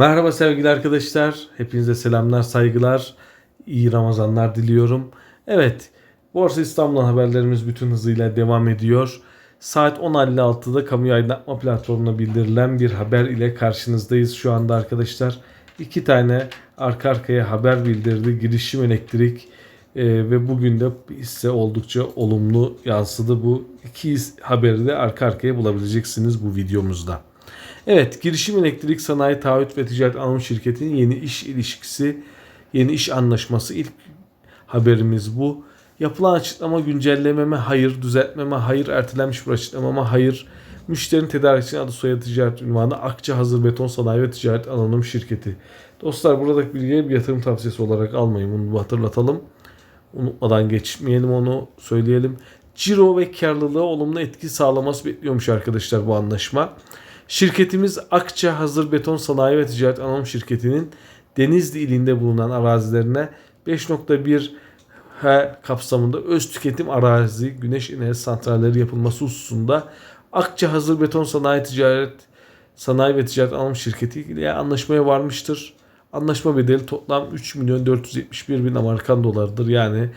Merhaba sevgili arkadaşlar. Hepinize selamlar, saygılar. iyi Ramazanlar diliyorum. Evet, Borsa İstanbul'dan haberlerimiz bütün hızıyla devam ediyor. Saat 10.56'da kamu aydınlatma platformuna bildirilen bir haber ile karşınızdayız şu anda arkadaşlar. İki tane arka arkaya haber bildirdi. Girişim Elektrik e, ve bugün de hisse oldukça olumlu yansıdı. Bu iki haberi de arka arkaya bulabileceksiniz bu videomuzda. Evet, Girişim Elektrik Sanayi Taahhüt ve Ticaret Anonim Şirketi'nin yeni iş ilişkisi, yeni iş anlaşması ilk haberimiz bu. Yapılan açıklama güncellememe hayır, düzeltmeme hayır, ertelenmiş bir açıklamama hayır. Müşterinin tedarikçinin adı soyadı ticaret ünvanı Akça Hazır Beton Sanayi ve Ticaret Anonim Şirketi. Dostlar buradaki bilgiyi bir yatırım tavsiyesi olarak almayın. Bunu hatırlatalım. Unutmadan geçmeyelim onu söyleyelim. Ciro ve karlılığa olumlu etki sağlaması bekliyormuş arkadaşlar bu anlaşma. Şirketimiz Akça Hazır Beton Sanayi ve Ticaret Anonim Şirketi'nin Denizli ilinde bulunan arazilerine 5.1 H kapsamında öz tüketim arazi güneş enerji santralleri yapılması hususunda Akça Hazır Beton Sanayi Ticaret Sanayi ve Ticaret Anonim Şirketi ile anlaşmaya varmıştır. Anlaşma bedeli toplam 3 milyon 471 bin Amerikan dolarıdır. Yani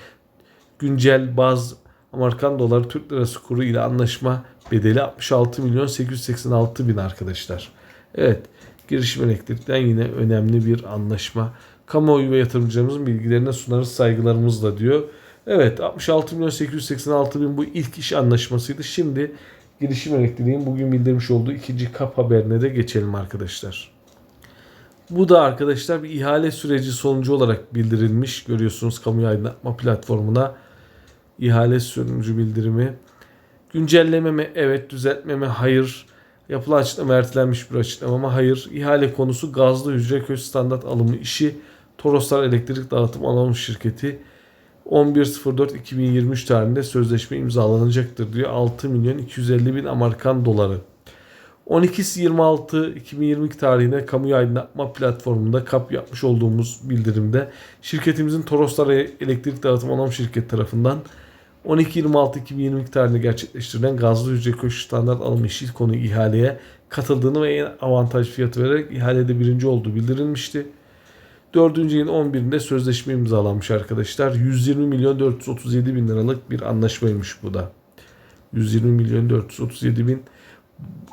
güncel baz Amerikan doları Türk lirası kuru ile anlaşma bedeli 66 milyon 886 bin arkadaşlar. Evet girişim elektrikten yine önemli bir anlaşma. Kamuoyu ve yatırımcılarımızın bilgilerine sunarız saygılarımızla diyor. Evet 66 milyon 886 bin bu ilk iş anlaşmasıydı. Şimdi girişim elektriğin bugün bildirmiş olduğu ikinci kap haberine de geçelim arkadaşlar. Bu da arkadaşlar bir ihale süreci sonucu olarak bildirilmiş. Görüyorsunuz kamu aydınlatma platformuna ihale sonucu bildirimi. Güncelleme mi? Evet. Düzeltme mi? Hayır. Yapılan açıklama ertelenmiş bir açıklama mı? Hayır. İhale konusu gazlı hücre köz standart alımı işi Toroslar Elektrik Dağıtım Anonim Şirketi 11.04.2023 tarihinde sözleşme imzalanacaktır diyor. 6 milyon 250 bin Amerikan doları. 12.26.2022 tarihinde kamu aydınlatma platformunda kap yapmış olduğumuz bildirimde şirketimizin Toroslar Elektrik Dağıtım Anonim Şirketi tarafından 12.26.2022 tarihinde gerçekleştirilen gazlı hücre köşk standart alım işi konu ihaleye katıldığını ve en avantaj fiyatı vererek ihalede birinci olduğu bildirilmişti. 4. ayın 11'inde sözleşme imzalanmış arkadaşlar. 120 milyon 437 bin liralık bir anlaşmaymış bu da. 120 milyon 437 bin.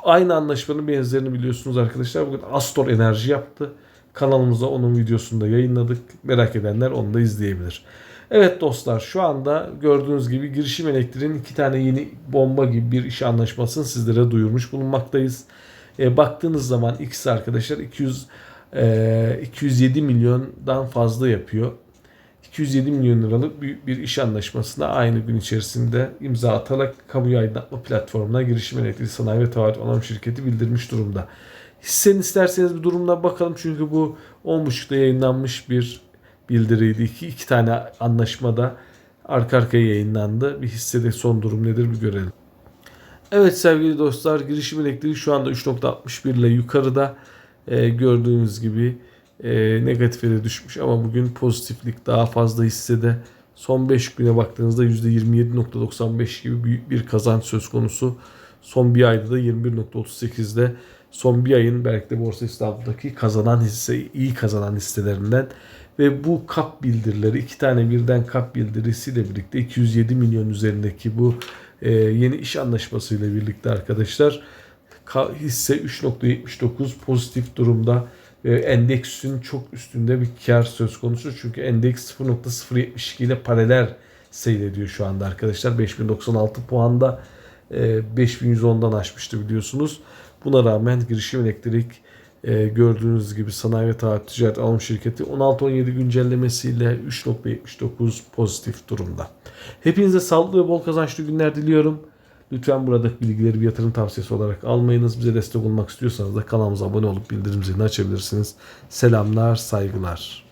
Aynı anlaşmanın benzerini biliyorsunuz arkadaşlar. Bugün Astor Enerji yaptı. Kanalımızda onun videosunu da yayınladık. Merak edenler onu da izleyebilir. Evet dostlar şu anda gördüğünüz gibi girişim elektriğin iki tane yeni bomba gibi bir iş anlaşmasını sizlere duyurmuş bulunmaktayız. E, baktığınız zaman ikisi arkadaşlar 200 e, 207 milyondan fazla yapıyor. 207 milyon liralık büyük bir iş anlaşmasına aynı gün içerisinde imza atarak kamu aydınlatma platformuna girişim elektriği sanayi ve taahhüt anonim şirketi bildirmiş durumda. Hissen isterseniz bir durumuna bakalım çünkü bu 10.30'da yayınlanmış bir bildiriydi. İki, iki tane anlaşmada arka arkaya yayınlandı. Bir hissede son durum nedir bir görelim. Evet sevgili dostlar girişim elektriği şu anda 3.61 ile yukarıda e, gördüğünüz gibi e, negatife de düşmüş ama bugün pozitiflik daha fazla hissede. Son 5 güne baktığınızda %27.95 gibi büyük bir kazanç söz konusu. Son bir ayda da 21.38'de son bir ayın belki de Borsa İstanbul'daki kazanan hisse, iyi kazanan hisselerinden ve bu kap bildirileri iki tane birden kap bildirisiyle birlikte 207 milyon üzerindeki bu e, yeni iş anlaşmasıyla birlikte arkadaşlar hisse 3.79 pozitif durumda ve endeksin çok üstünde bir kar söz konusu. Çünkü endeks 0.072 ile paralel seyrediyor şu anda arkadaşlar. 5096 puanda e, 5110'dan aşmıştı biliyorsunuz. Buna rağmen girişim elektrik e, gördüğünüz gibi sanayi ve taahhüt ticaret alım şirketi 16-17 güncellemesiyle 3.79 pozitif durumda. Hepinize sağlıklı ve bol kazançlı günler diliyorum. Lütfen buradaki bilgileri bir yatırım tavsiyesi olarak almayınız. Bize destek olmak istiyorsanız da kanalımıza abone olup bildirim zilini açabilirsiniz. Selamlar, saygılar.